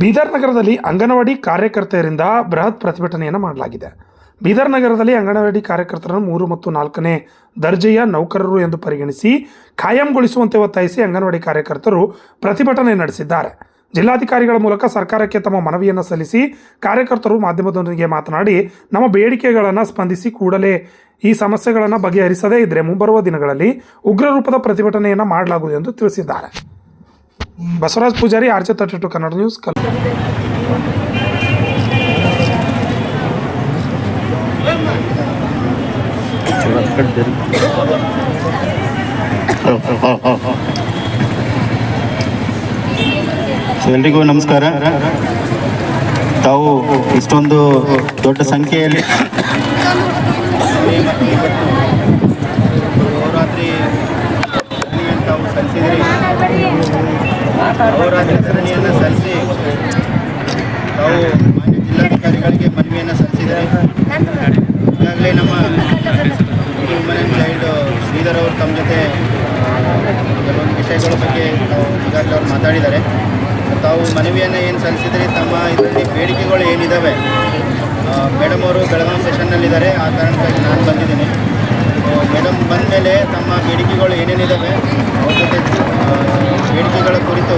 ಬೀದರ್ ನಗರದಲ್ಲಿ ಅಂಗನವಾಡಿ ಕಾರ್ಯಕರ್ತೆಯರಿಂದ ಬೃಹತ್ ಪ್ರತಿಭಟನೆಯನ್ನು ಮಾಡಲಾಗಿದೆ. ಬೀದರ್ ನಗರದಲ್ಲಿ ಅಂಗನವಾಡಿ ಕಾರ್ಯಕರ್ತರನ್ನು ಮೂರು ಮತ್ತು ನಾಲ್ಕನೇ ದರ್ಜೆಯ ನೌಕರರು ಎಂದು ಪರಿಗಣಿಸಿ ಖಾಯಂಗೊಳಿಸುವಂತೆ ಒತ್ತಾಯಿಸಿ ಅಂಗನವಾಡಿ ಕಾರ್ಯಕರ್ತರು ಪ್ರತಿಭಟನೆ ನಡೆಸಿದ್ದಾರೆ. ಜಿಲ್ಲಾಧಿಕಾರಿಗಳ ಮೂಲಕ ಸರ್ಕಾರಕ್ಕೆ ತಮ್ಮ ಮನವಿಯನ್ನು ಸಲ್ಲಿಸಿ ಕಾರ್ಯಕರ್ತರು ಮಾಧ್ಯಮದೊಂದಿಗೆ ಮಾತನಾಡಿ, ನಮ್ಮ ಬೇಡಿಕೆಗಳನ್ನು ಸ್ಪಂದಿಸಿ ಕೂಡಲೇ ಈ ಸಮಸ್ಯೆಗಳನ್ನು ಬಗೆಹರಿಸದೇ ಇದ್ದರೆ ಮುಂಬರುವ ದಿನಗಳಲ್ಲಿ ಉಗ್ರ ರೂಪದ ಪ್ರತಿಭಟನೆಯನ್ನು ಮಾಡಲಾಗುವುದು ಎಂದು ತಿಳಿಸಿದ್ದಾರೆ. Basavaraj Pujari RJ thirty two Kannada news ಕಲ್ ಎಲ್ರಿಗೂ ನಮಸ್ಕಾರ. ತಾವು ಇಷ್ಟೊಂದು ದೊಡ್ಡ ಸಂಖ್ಯೆಯಲ್ಲಿ ನವರಾತ್ರಿ ಸರಣಿಯನ್ನು ತಾವು ಸಲ್ಲಿಸಿದ್ರಿ ನವರಾತ್ರಿ ಸರಣಿಯನ್ನು ಸಲ್ಲಿಸಿ ತಾವು ಮಾನ್ಯ ಜಿಲ್ಲಾಧಿಕಾರಿಗಳಿಗೆ ಮನವಿಯನ್ನು ಸಲ್ಲಿಸಿದರೆ ಈಗಾಗಲೇ ನಮ್ಮ ವುಮನ್ ಆ್ಯಂಡ್ ಚೈಲ್ಡ್ ಶ್ರೀಧರ್ ಅವರು ತಮ್ಮ ಜೊತೆ ಕೆಲವೊಂದು ವಿಷಯಗಳ ಬಗ್ಗೆ ಈಗಾಗಲೇ ಅವ್ರು ಮಾತಾಡಿದ್ದಾರೆ. ತಾವು ಮನವಿಯನ್ನು ಏನು ಸಲ್ಲಿಸಿದರೆ ತಮ್ಮ ಇದರಲ್ಲಿ ಬೇಡಿಕೆಗಳು ಏನಿದ್ದಾವೆ ಮೇಡಮ್ ಅವರು ಬೆಳಗಾವಿ ಸೆಷನ್ನಲ್ಲಿದ್ದಾರೆ. ಆ ಕಾರಣಕ್ಕಾಗಿ ನಾನು ಬಂದಿದ್ದೀನಿ. ಮೇಡಮ್ ಬಂದ ಮೇಲೆ ತಮ್ಮ ಬೇಡಿಕೆಗಳು ಏನೇನಿದ್ದಾವೆ ಅವ್ರ ಜೊತೆ ಬೇಡಿಕೆಗಳ ಕುರಿತು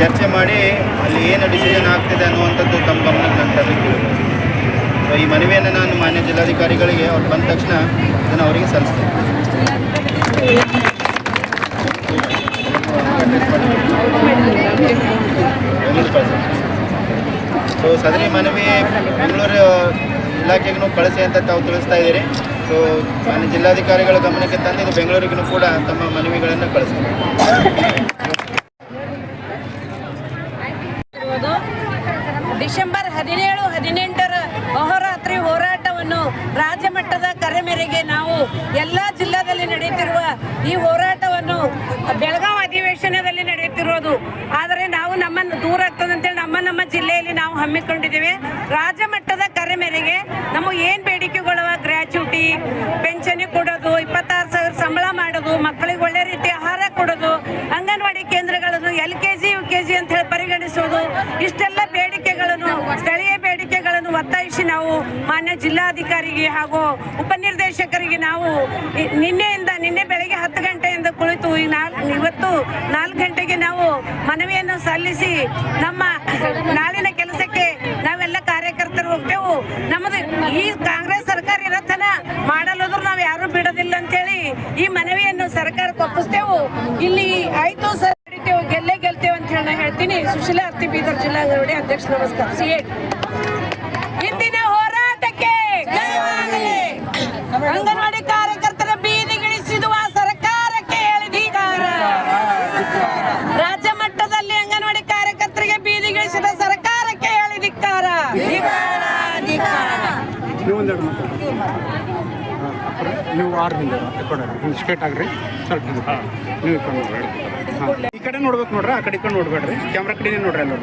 ಚರ್ಚೆ ಮಾಡಿ ಅಲ್ಲಿ ಏನು ಡಿಸಿಷನ್ ಆಗ್ತಿದೆ ಅನ್ನುವಂಥದ್ದು ತಮ್ಮ ಗಮನಕ್ಕೆ ನಾನು ತರಲಿಕ್ಕೆ ಸೊ ಈ ಮನವಿಯನ್ನು ನಾನು ಮಾನ್ಯ ಜಿಲ್ಲಾಧಿಕಾರಿಗಳಿಗೆ ಅವ್ರು ಬಂದ ತಕ್ಷಣ ಇದನ್ನು ಅವರಿಗೆ ಸಲ್ಲಿಸ್ತೇನೆ. ಸೊ ಸದರಿ ಮನವಿ ಬೆಂಗಳೂರು ಇಲಾಖೆಗೂ ಕಳಿಸಿ ಅಂತ ತಾವು ತಿಳಿಸ್ತಾ ಇದ್ದೀರಿ. ಸೊ ಮಾನ್ಯ ಜಿಲ್ಲಾಧಿಕಾರಿಗಳ ಗಮನಕ್ಕೆ ತಂದು ಇದು ಬೆಂಗಳೂರಿಗೂ ಕೂಡ ತಮ್ಮ ಮನವಿಗಳನ್ನು ಕಳಿಸ್ತಾರೆ ಡಿಸೆಂಬರ್ ಹದಿನೇಳು, ಹದಿನೆಂಟರ ಅಹೋರಾತ್ರಿ ಹೋರಾಟವನ್ನು ರಾಜ್ಯ ಮಟ್ಟದ ಕರೆ ಮೇರೆಗೆ ನಾವು ಎಲ್ಲ ಜಿಲ್ಲಾದಲ್ಲಿ ನಡೆಯುತ್ತಿರುವ ಈ ಹೋರಾಟವನ್ನು ಬೆಳಗಾವಿ ಅಧಿವೇಶನದಲ್ಲಿ ನಡೆಯುತ್ತಿರುವುದು. ಆದರೆ ನಾವು ನಮ್ಮನ್ನು ದೂರ ಆಗ್ತದೆ ಅಂತೇಳಿ ನಮ್ಮ ನಮ್ಮ ಜಿಲ್ಲೆಯಲ್ಲಿ ನಾವು ಹಮ್ಮಿಕೊಂಡಿದ್ದೇವೆ. ರಾಜ್ಯ ಮಟ್ಟದ ಕರೆ ಮೇರೆಗೆ ನಮಗೆ ಏನು ಬೇಡಿಕೆಗಳು, ಗ್ರ್ಯಾಚ್ಯುಟಿ, ಪೆನ್ಷನ್ ಕೊಡೋದು, ಇಪ್ಪತ್ತಾರು ಸಾವಿರ ಸಂಬಳ ಮಾಡೋದು, ಮಕ್ಕಳಿಗೆ ಒಳ್ಳೆ ರೀತಿ ಆಹಾರ ಕೊಡೋದು, ಅಂಗನವಾಡಿ ಕೇಂದ್ರಗಳನ್ನು L K G, U K G ಅಂತ ಹೇಳಿ ಪರಿಗಣಿಸೋದು ಇಷ್ಟೆಲ್ಲ ಬೇಡಿಕೆಗಳನ್ನು, ಸ್ಥಳೀಯ ಬೇಡಿಕೆಗಳನ್ನು ಒತ್ತಾಯಿಸಿ ನಾವು ಮಾನ್ಯ ಜಿಲ್ಲಾಧಿಕಾರಿಗೆ ಹಾಗೂ ಉಪನಿರ್ದೇಶಕರಿಗೆ ನಾವು ನಿನ್ನೆಯಿಂದ, ನಿನ್ನೆ ಬೆಳಗ್ಗೆ ಹತ್ತು ಗಂಟೆಯಿಂದ ಕುಳಿತು ಈ ನಾಲ್ ಇವತ್ತು ನಾಲ್ಕು ಗಂಟೆಗೆ ನಾವು ಮನವಿಯನ್ನು ಸಲ್ಲಿಸಿ ನಮ್ಮ ನಾಳಿನ ಕೆಲಸಕ್ಕೆ ನಾವೆಲ್ಲ ಕಾರ್ಯಕರ್ತರು ಹೋಗ್ತೇವೆ. ನಮ್ಮದು ಈ ಕಾಂಗ್ರೆಸ್ ಸರ್ಕಾರ ಇರತ್ತನ ಮಾಡಲ್ಲೋದ್ರು ನಾವು ಯಾರು ಬಿಡೋದಿಲ್ಲ ಅಂತೇಳಿ ಈ ಮನವಿಯನ್ನು ಸರ್ಕಾರ ಒಪ್ಪಿಸ್ತೇವೆ. ಇಲ್ಲಿ ಆಯ್ತು ಸರ್ ಗೆಲ್ಲೇ ಗೆಲ್ತೇವೆ ಅಂತ ಹೇಳಿ ಹೇಳ್ತೀನಿ. ಸುಶೀಲಾ ಅರ್ತಿ ಬೀದರ್ ಜಿಲ್ಲಾ ಅಧ್ಯಕ್ಷ ನಮಸ್ಕಾರ. ಸಿ ಇಂದಿನ ನೀವು ಕೊಡೋಣ ನೀವು ಸ್ಟ್ರೇಟ್ ಆಗ್ರಿ. ಸ್ವಲ್ಪ. ನೀವು ಈ ಕಡೆ ಹಾಂ. ಈ ಕಡೆ ನೋಡ್ಬೇಕು ನೋಡ್ರಿ ಆ ಕಡೆ ಈ ಕಡೆ ನೋಡ್ಬೇಡ್ರಿ. ಕ್ಯಾಮ್ರಾ ಕಡೆನೇ ನೋಡ್ರಿ ಅಲ್ಲಿ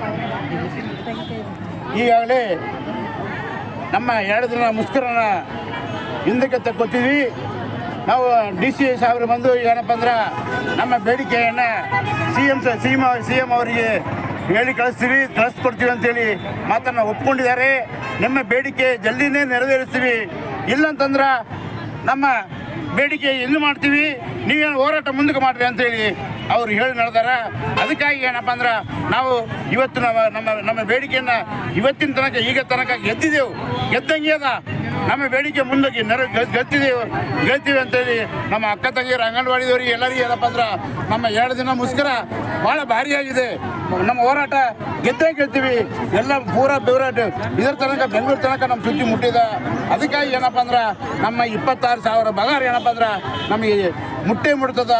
ಈಗಾಗಲೇ ನಮ್ಮ ಎರಡು ದಿನ ಮುಷ್ಕರನ ಹಿಂದಕ್ಕೆ ತಕ್ಕೊತೀವಿ. ನಾವು ಡಿ ಸಿ ಸಾಹೇಬ್ರು ಬಂದು ಈಗ ಏನಪ್ಪ ಅಂದ್ರೆ ನಮ್ಮ ಬೇಡಿಕೆಯನ್ನು C M C M C M ಅವರಿಗೆ ಹೇಳಿ ಕಳಿಸ್ತೀವಿ ಕಳಿಸ್ಕೊಡ್ತೀವಿ ಅಂತೇಳಿ ಮಾತನ್ನು ಒಪ್ಕೊಂಡಿದ್ದಾರೆ. ನಿಮ್ಮ ಬೇಡಿಕೆ ಜಲ್ದಿನೇ ನೆರವೇರಿಸ್ತೀವಿ. ಇಲ್ಲಂತಂದ್ರೆ ನಮ್ಮ ಬೇಡಿಕೆ ಎಲ್ಲಿ ಮಾಡ್ತೀವಿ. ನೀವೇನು ಹೋರಾಟ ಮುಂದಕ್ಕೆ ಮಾಡ್ರಿ ಅಂತೇಳಿ ಅವ್ರು ಹೇಳಿ ನಡೆದಾರ. ಅದಕ್ಕಾಗಿ ಏನಪ್ಪ ಅಂದ್ರೆ ನಾವು ಇವತ್ತು ನಮ್ಮ ನಮ್ಮ ನಮ್ಮ ಬೇಡಿಕೆಯನ್ನು ಇವತ್ತಿನ ತನಕ ಈಗ ತನಕ ಗೆದ್ದಿದ್ದೆವು. ಗೆದ್ದಂಗೆ ಅದ. ನಮ್ಮ ಬೇಡಿಕೆ ಮುಂದಕ್ಕೆ ನೆರ ಗೆದ್ದಿದ್ದೆವು ಗೆಲ್ತೀವಿ ಅಂತೇಳಿ ನಮ್ಮ ಅಕ್ಕ ತಂಗಿಯರು ಅಂಗನವಾಡಿದವರಿಗೆ ಎಲ್ಲರಿಗೂ ಏನಪ್ಪ ಅಂದ್ರೆ ನಮ್ಮ ಎರಡು ದಿನ ಮುಸ್ಕರ ಭಾಳ ಭಾರಿಯಾಗಿದೆ. ನಮ್ಮ ಹೋರಾಟ ಗೆದ್ದೇ ಗೆಲ್ತೀವಿ. ಎಲ್ಲ ಪೂರ ಬೆವರಾಟ ಇದರ ತನಕ ಬೆಂಗಳೂರು ತನಕ ನಮ್ಮ ಸುದ್ದಿ ಮುಟ್ಟಿದ. ಅದಕ್ಕಾಗಿ ಏನಪ್ಪ ಅಂದ್ರೆ ನಮ್ಮ ಇಪ್ಪತ್ತಾರು ಸಾವಿರ ಬಗಾರ ಏನಪ್ಪ ಅಂದ್ರೆ ನಮಗೆ ಮುಟ್ಟೆ ಮುಟ್ತದ.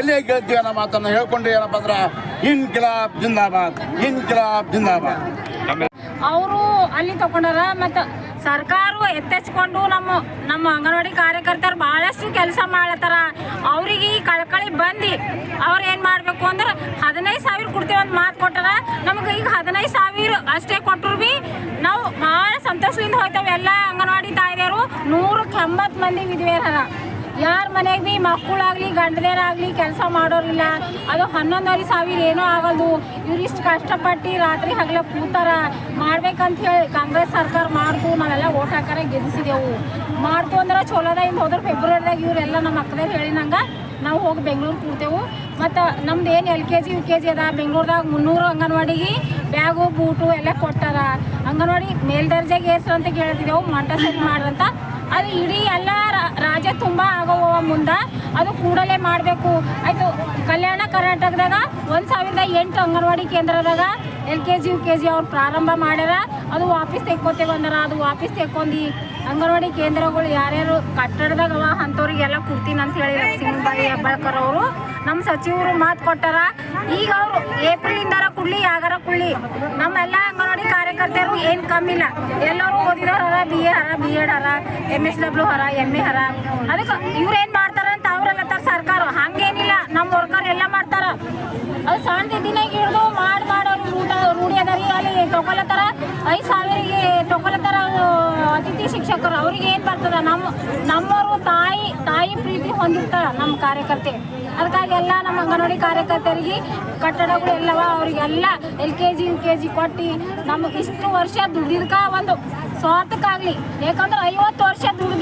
ಎಲ್ಲೇ ಗೆಲ್ತೀವಿ ಅನ್ನೋ ಮಾತನ್ನು ಹೇಳ್ಕೊಂಡು ಏನಪ್ಪ ಅಂದ್ರೆ ಇನ್ಕಿಲಾಬ್ ಜಿಂದಾಬಾದ್ ಇನ್ ಇನ್ಕಿಲಾಬ್ ಜಿಂದಾಬಾದ್. ಅವರು ಅಲ್ಲಿ ತಗೊಂಡಾರ ಮತ್ತು ಸರ್ಕಾರ ಎತ್ತೆಚ್ಕೊಂಡು ನಮ್ಮ ನಮ್ಮ ಅಂಗನವಾಡಿ ಕಾರ್ಯಕರ್ತರು ಭಾಳಷ್ಟು ಕೆಲಸ ಮಾಡ್ಲತ್ತಾರ. ಅವ್ರಿಗೆ ಈ ಕಳ್ಕಳಿ ಬಂದು ಅವ್ರು ಏನು ಮಾಡಬೇಕು ಅಂದ್ರೆ ಹದಿನೈದು ಸಾವಿರ ಕೊಡ್ತೀವಿ ಅಂತ ಮಾತು ಕೊಟ್ಟಾರ. ನಮಗೆ ಈಗ ಹದಿನೈದು ಸಾವಿರ ಅಷ್ಟೇ ಕೊಟ್ಟರು ಭೀ ನಾವು ಭಾಳ ಸಂತೋಷದಿಂದ ಹೋಗ್ತೇವೆ. ಎಲ್ಲ ಅಂಗನವಾಡಿ ತಾಯಿಯರು ನೂರಕ್ಕೆ ಎಂಬತ್ತು ಮಂದಿ ವಿಧವೆಯರ ಯಾರ ಮನೆಗೆ ಭೀ ಮಕ್ಕಳಾಗಲಿ ಗಂಡದೇರಾಗಲಿ ಕೆಲಸ ಮಾಡೋರಿಲ್ಲ. ಅದು ಹನ್ನೊಂದುವರೆ ಸಾವಿರ ಏನೂ ಆಗಲ್ದು. ಇವ್ರಿಷ್ಟು ಕಷ್ಟಪಟ್ಟು ರಾತ್ರಿ ಹಗಲ ಕೂತಾರ. ಮಾಡ್ಬೇಕಂತ ಹೇಳಿ ಕಾಂಗ್ರೆಸ್ ಸರ್ಕಾರ ಮಾಡ್ತು. ನಾವೆಲ್ಲ ಓಟ್ ಹಾಕಾರ ಗೆಲ್ಲಿಸಿದೆವು ಮಾಡ್ತು ಅಂದ್ರೆ ಚಲೋದ ಇಂದ ಹೋದ್ರೆ ಫೆಬ್ರವರಿದಾಗ ಇವರೆಲ್ಲ ನಮ್ಮ ಅಕ್ಕದಾಗ ಹೇಳಿನಂಗೆ ನಾವು ಹೋಗಿ ಬೆಂಗ್ಳೂರು ಕೂಡ್ತೇವು ಮತ್ತು ನಮ್ದು ಏನು L K G, U K G ಅದ? ಬೆಂಗ್ಳೂರ್ದಾಗ ಮುನ್ನೂರು ಅಂಗನವಾಡಿಗೆ ಬ್ಯಾಗು, ಬೂಟು ಎಲ್ಲ ಕೊಟ್ಟಾರ. ಅಂಗನವಾಡಿ ಮೇಲ್ದರ್ಜೆಗೆ ಏರ್ಸು ಅಂತ ಕೇಳ್ತಿದ್ದೆವು ಮಂಟಸರಿ ಮಾಡ್ರಂತ ಅದು ಇಡೀ ಎಲ್ಲ ರಾಜ್ಯ ತುಂಬ ಆಗೋ ಮುಂದ ಅದು ಕೂಡಲೇ ಮಾಡಬೇಕು. ಆಯಿತು, ಕಲ್ಯಾಣ ಕರ್ನಾಟಕದಾಗ ಒಂದು ಸಾವಿರದ ಎಂಟು anganwadi ಕೇಂದ್ರದಾಗ L K G, U K G ಅವ್ರು ಪ್ರಾರಂಭ ಮಾಡ್ಯಾರ. ಅದು ವಾಪಸ್ ತೆಕ್ಕೋತೇವೆ ಅಂದಾರ. ಅದು ವಾಪಸ್ ತೆಕ್ಕೊಂಡು ಅಂಗನವಾಡಿ ಕೇಂದ್ರಗಳು ಯಾರ್ಯಾರು ಕಟ್ಟಡದಾಗ ಅವ ಅಂಥವ್ರಿಗೆಲ್ಲ ಕೊಡ್ತೀನಿ ಅಂತ ಹೇಳಿ ಲಕ್ಷ್ಮೀಬಾಯಿ ಹೆಬ್ಬಾಳ್ಕರ್ ಅವರು. ನಮ್ಮ ಸಚಿವರು ಮಾತು ಕೊಟ್ಟಾರ. ಈಗ ಅವರು ಏಪ್ರಿಲಿಂದಾರ ಕೊಡ್ಲಿ ಯಾಗಾರ ಕೊಡ್ಲಿ ನಮ್ಮೆಲ್ಲ ಅಂಗನವಾಡಿ ಕಾರ್ಯಕರ್ತರು ಏನು ಕಮ್ಮಿಲ್ಲ. ಎಲ್ಲರೂ ಓದಿದವ್ರು ಹರ ಬಿ ಎ ಹರ ಬಿ ಎಡ್ ಹರ ಎಂ ಎಸ್ ಡಬ್ಲ್ಯೂ ಹರ ಎಂ ಎ ಹರ. ಅದಕ್ಕೆ ಇವ್ರೇನು ಮಾಡ್ತಾರ ಅಂತ ಅವರೆಲ್ಲ ಸರ್ಕಾರ. ಹಂಗೇನಿಲ್ಲ ನಮ್ಮ ವರ್ಕರ್ ಎಲ್ಲ ಮಾಡ್ತಾರ. ಅದು ಸಣ್ಣ ದಿನ ಹಿಡಿದು ಮಾಡಿ ಮಾಡೋರು ರೂಢ ರೂಢಿ ಅದ ಅಲ್ಲಿ ತೊಗೊಲತ್ತಾರ. ಐದು ಸಾವಿರಿಗೆ ತೊಗೊಲತ್ತಾರ, ಅತಿಥಿ ಶಿಕ್ಷಕರು. ಅವ್ರಿಗೆ ಏನು ತಾಯಿ ತಾಯಿ ಪ್ರೀತಿ ಹೊಂದಿರ್ತಾರ ನಮ್ಮ ಕಾರ್ಯಕರ್ತೆ. ಅದಕ್ಕಾಗಿ ಎಲ್ಲ ನಮ್ಮ ಅಂಗನವಾಡಿ ಕಾರ್ಯಕರ್ತರಿಗೆ ಕಟ್ಟಡಗಳು ಎಲ್ಲವ ಅವರಿಗೆಲ್ಲ L K G U K G ಕೊಟ್ಟು ನಮಗೆ ಇಷ್ಟು ವರ್ಷ ದುಡ್ದಿದ್ಕ ಒಂದು ಸ್ವಾರ್ಥಕ್ಕಾಗಲಿ ಯಾಕಂದ್ರೆ ಐವತ್ತು ವರ್ಷ ದುಡ್ದು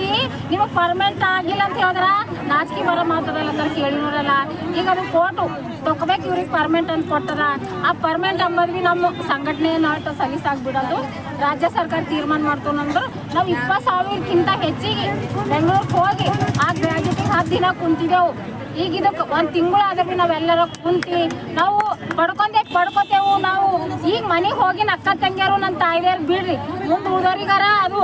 ನಿಮಗೆ ಪರ್ಮನೆಂಟ್ ಆಗಿಲ್ಲ ಅಂತ ಹೇಳಿದ್ರ ನಾಚಿಕೆ ಬರೋ ಮಾತದಲ್ಲ ಅಂತ ಕೇಳಿನೋರಲ್ಲ ಈಗ ಅದು ಕೋರ್ಟು ತೊಗೋಬೇಕು ಇವ್ರಿಗೆ ಪರ್ಮನೆಂಟ್ ಅಂತ ಕೊಟ್ಟದ. ಆ ಪರ್ಮನೆಂಟ್ ಅಂಬದ್ವಿ ನಮ್ಮ ಸಂಘಟನೆ ನಾಟ ಸಲೀಸಾಗ್ಬಿಡೋದು ರಾಜ್ಯ ಸರ್ಕಾರ ತೀರ್ಮಾನ ಮಾಡ್ತು ಅಂದ್ರೆ ನಾವು ಇಪ್ಪತ್ತು ಸಾವಿರಕ್ಕಿಂತ ಹೆಚ್ಚಿಗೆ ಬೆಂಗಳೂರಿಗೆ ಹೋಗಿ ಆ ಗ್ರ್ಯಾಜುಟಿಗೆ ಹತ್ತು ದಿನ ಕುಂತಿದ್ದೆವು. ಈಗ ಇದಕ್ಕೆ ಒಂದು ತಿಂಗಳಾದ್ರೆ ಭೀ ನಾವೆಲ್ಲರ ಕುಂತಿ ನಾವು ಪಡ್ಕೊಂಡೆ, ಪಡ್ಕೋತೇವು ನಾವು. ಈಗ ಮನೆಗೆ ಹೋಗಿ ಅಕ್ಕ ತಂಗಿಯರು ನನ್ನ ತಾಯಿಯರು ಬಿಡ್ರಿ. ಮುಂದೆ ಉಳಿದೋರಿಗಾರ ಅದು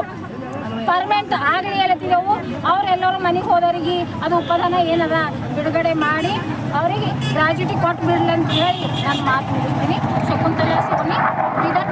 ಪರ್ಮನೆಂಟ್ ಆಗಲಿ ಹೇಳತ್ತಿದ್ದೆವು ಅವರೆಲ್ಲರೂ ಮನೆಗೆ ಹೋದವ್ರಿಗೆ ಅದು ಉಪದಾನ ಏನದ? ಬಿಡುಗಡೆ ಮಾಡಿ ಅವರಿಗೆ ಗ್ರಾಜ್ಯುಟಿ ಕೊಟ್ಟು ಬಿಡ್ಲಿ ಅಂತ ಹೇಳಿ ನಾನು ಮಾತು ಮುಗಿಸ್ತೀನಿ. ಶಕುಂತಲಾ ಸೋನಿ ಬೀದರ್